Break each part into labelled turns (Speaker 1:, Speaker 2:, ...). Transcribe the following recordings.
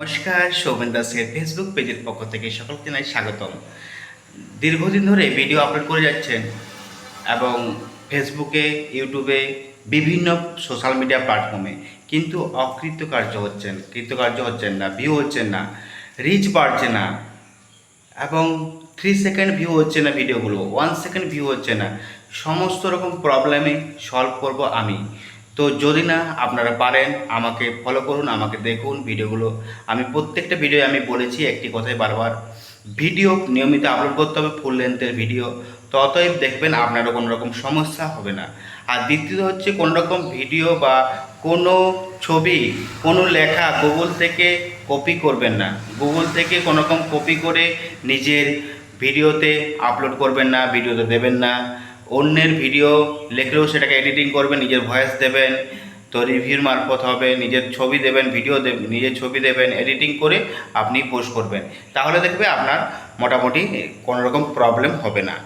Speaker 1: নমস্কার সৌমেন দাসের ফেসবুক পেজের পক্ষ থেকে সকলকে জানাই স্বাগতম। দীর্ঘদিন ধরে ভিডিও আপলোড করে যাচ্ছেন এবং ফেসবুকে ইউটিউবে বিভিন্ন সোশ্যাল মিডিয়া প্ল্যাটফর্মে কিন্তু অকৃতকার্য হচ্ছেন, কৃতকার্য হচ্ছেন না ভিউ হচ্ছেন না রিচ বাড়ছে না এবং থ্রি সেকেন্ড ভিউ হচ্ছে না ভিডিওগুলো ওয়ান সেকেন্ড ভিউ হচ্ছে না। সমস্ত রকম প্রবলেমে সলভ করব আমি। তো যদি না আপনারা পারেন, আমাকে ফলো করুন, আমাকে দেখুন ভিডিওগুলো। আমি প্রত্যেকটা ভিডিও আমি বলেছি, একটি কথাই বারবার। ভিডিও নিয়মিত আপলোড করতে হবে ফুল লেন্থের ভিডিও তো অতএব দেখবেন আপনারও কোনো রকম সমস্যা হবে না। আর দ্বিতীয় হচ্ছে কোনো রকম ভিডিও বা কোনো ছবি, কোনো লেখা গুগল থেকে কপি করবেন না। গুগল থেকে কোনো রকম কপি করে নিজের ভিডিওতে আপলোড করবেন না ভিডিওতে দেবেন না। অন্যের ভিডিও লেখলেও সেটাকে এডিটিং করবেন, নিজের ভয়েস দেবেন, তো রিভিউর মারফত হবে, নিজের ছবি দেবেন ভিডিও দেবেন নিজের ছবি দেবেন এডিটিং করে আপনি পোস্ট করবেন। তাহলে দেখবে আপনার মোটামুটি কোনো রকম প্রবলেম হবে না।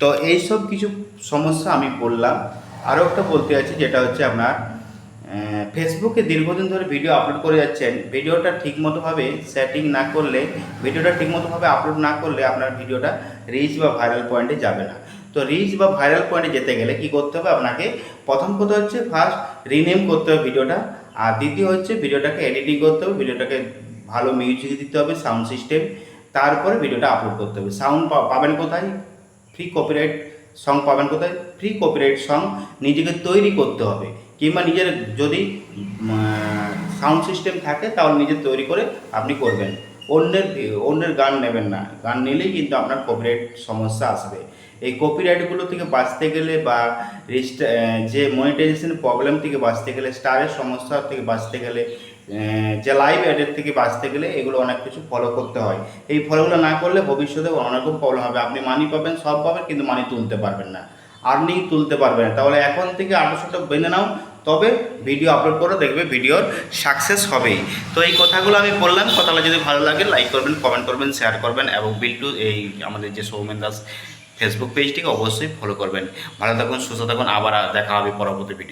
Speaker 1: তো এই সব কিছু সমস্যা আমি বললাম। আরও একটা বলতে আছি যেটা হচ্ছে আপনার ফেসবুকে দীর্ঘদিন ধরে ভিডিও আপলোড করে যাচ্ছেন ভিডিওটা ঠিকমতোভাবে সেটিং না করলে ভিডিওটা ঠিকমতোভাবে আপলোড না করলে আপনার ভিডিওটা রিচ বা ভাইরাল পয়েন্টে যাবে না। তো রিচ বা ভাইরাল পয়েন্টে যেতে গেলে কি করতে হবে? আপনাকে প্রথম কথা হচ্ছে ফার্স্ট রিনেম করতে হবে ভিডিওটা আর দ্বিতীয় হচ্ছে ভিডিওটাকে এডিটিং করতে হবে। ভিডিওটাকে ভালো মিউজিক দিতে হবে সাউন্ড সিস্টেম তারপরে ভিডিওটা আপলোড করতে হবে। সাউন্ড পাবেন কোথায়? ফ্রি কপিরাইট সং পাবেন কোথায়? ফ্রি কপিরাইট সং নিজেকে তৈরি করতে হবে। কিংবা নিজের যদি সাউন্ড সিস্টেম থাকে তাহলে নিজে তৈরি করে আপনি করবেন। অন্যের অন্যের গান নেবেন না। গান নিলেই কিন্তু আপনার কপিরাইট সমস্যা আসবে। এই কপিরাইটগুলো থেকে বাঁচতে গেলে বা যে মনিটাইজেশন প্রবলেম থেকে বাঁচতে গেলে স্টারের সমস্যা থেকে বাঁচতে গেলে যে লাইভ অ্যাডের থেকে বাঁচতে গেলে এগুলো অনেক কিছু ফলো করতে হয়। এই ফলোগুলো না করলে ভবিষ্যতে অনেক রকম প্রবলেম হবে। আপনি মানি পাবেন, সব পাবেন, কিন্তু মানি তুলতে পারবেন না। আর্নিং তুলতে পারবেন না। তাহলে এখন থেকে আঠারোশোটা বেঁধে নাও তবে ভিডিও আপলোড করে, দেখবে ভিডিওর সাকসেস হবেই। তো এই কথাগুলো আমি বললাম, কথাগুলো যদি ভালো লাগে লাইক করবেন কমেন্ট করবেন শেয়ার করবেন এবং বিল্টু এই আমাদের যে সৌমেন দাস ফেসবুক পেজটিকে অবশ্যই ফলো করবেন। ভালো থাকুন, সুস্থ থাকুন, আবার দেখা হবে পরবর্তী ভিডিও